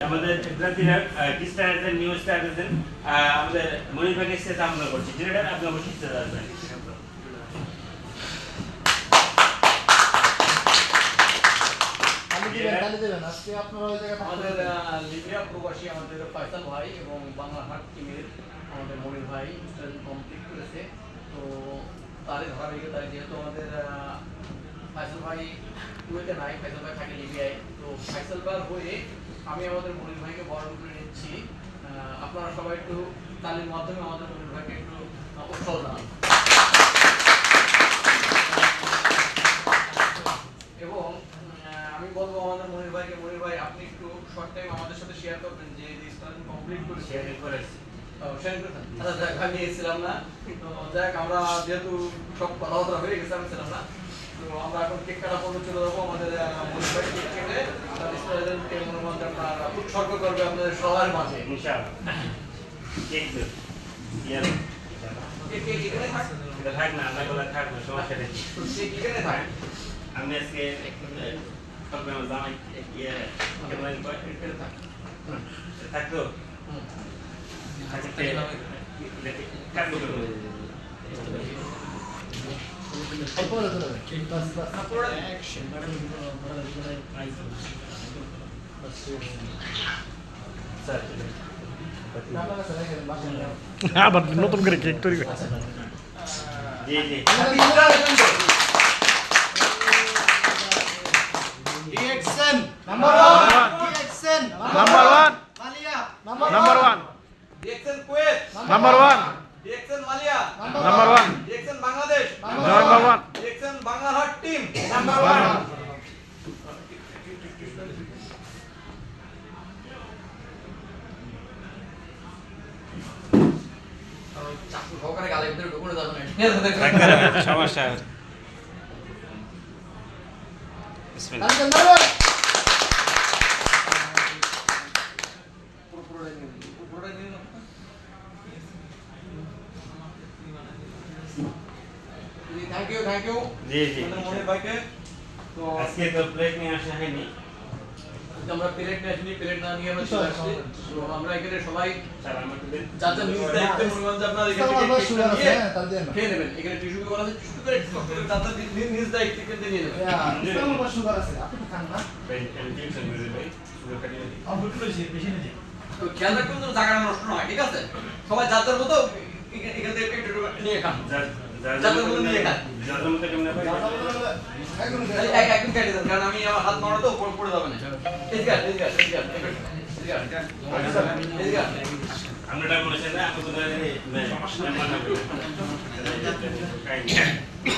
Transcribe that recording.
আমাদের ডিস্টার আছেন new star আছেন আমাদের মনির ভাইকে স্টেজে আমন্ত্রণ করছি। যেটা আপনি অবশ্যই স্টেজে আসবেন আমাদের লিবিয়া প্রবাসী আমাদের ফয়সাল ভাই এবং বাংলা হাট টিমের আমাদের মনির ভাই কমপ্লিট করেছে। তো তারই ধারাবাহিকতায় যেহেতু আমাদের আহ, ভাই কুয়েতে নাই ফয়সাল ভাই থাকে লিবিয়ায়। তো ফয়সাল ভাই হয়ে আমি আমাদের মনির ভাইকে বরণ করে নিচ্ছি। আপনারা সবাই একটু তালির মাধ্যমে আমাদের মনির ভাইকে একটু উৎসাহ জানান এবং আমি বলব আমাদের মনির ভাইকে মনির ভাই আপনি একটু শর্ট টাইম আমাদের সাথে শেয়ার করবেন যে স্টাডি কমপ্লিট করেছে। শেয়ার আমি এসেছিলাম না। তো যাক আমরা যেহেতু সব কথাবার্তা হয়ে গেছে আমি ছিলাম না। তো আমরা এখন কেক কাটা পর্ব চলে যাব। আমাদের ভাই কেক কেটে তার স্টুডেন্টকে মনে মধ্যে আপনার উৎসর্গ করবে আপনাদের সবার মাঝে। ইনশাআল্লাহ। কেক ইয়ার কেক কেক এখানে থাক। এটা থাক না আল্লাহ বলে থাক না সমস্যা নেই। কেক এখানে থাক। আমি আজকে তবে আমার জামাই ইয়ে কেমন করে থাক। থাকতো। থাকতে बस बस एक्शन बड़ा बड़ा बड़ा प्राइस बस ಸರ್ ಹಾಂ ಬರ್ರಿ ಇನ್ನೊಬ್ಬರು ಕರೆ ಕೇಕ್ ತೋರಿ ಜಿ ಜಿ ಡಿಎಕ್ಸನ್ ನಂಬರ್ 1 ಡಿಎಕ್ಸನ್ ನಂಬರ್ 1 ಮಾಲಿಯಾ ನಂಬರ್ 1 ಡಿಎಕ್ಸನ್ ಕುಯೇತ್ ನಂಬರ್ 1 ಡಿಎಕ್ಸನ್ ಮಾಲಿಯಾ ನಂಬರ್ 1 সহকারে গালের ভিতরে ঢুকুনো যাবে না সমস্যা নিয়ে নিন, পুরোটাই নিয়ে জি. জি জি ভাইকে। তো আজকে তো প্লেট নিয়ে আসা হয়নি আমরা প্লেট আসিনি, প্লেট না নিয়ে আমরা চলে আসছি। তো আমরা এখানে সবাই দিন যার যার নিজ আপনারা এখান হ্যাঁ খেয়ে নেবেন। এখানে টিস্যু পেপার আছে, টিস্যু করে দায়িত্বে কেটে নিয়ে নেবেন। আমার সুগার আছে আপনি খান না ভাই সুগার দিই তো খেয়াল রাখবেন যেন জায়গাটা নষ্ট না হয়, ঠিক আছে? সবাই যার যার মতো এখান এখান থেকে নিয়ে খান। আমি আমার হাত মারা তো পড়ে যাবে না। আন, এদিকে আন, এদিকে আন, এদিকে আন, এদিকে আন। আমরা বলেছি না আমি তো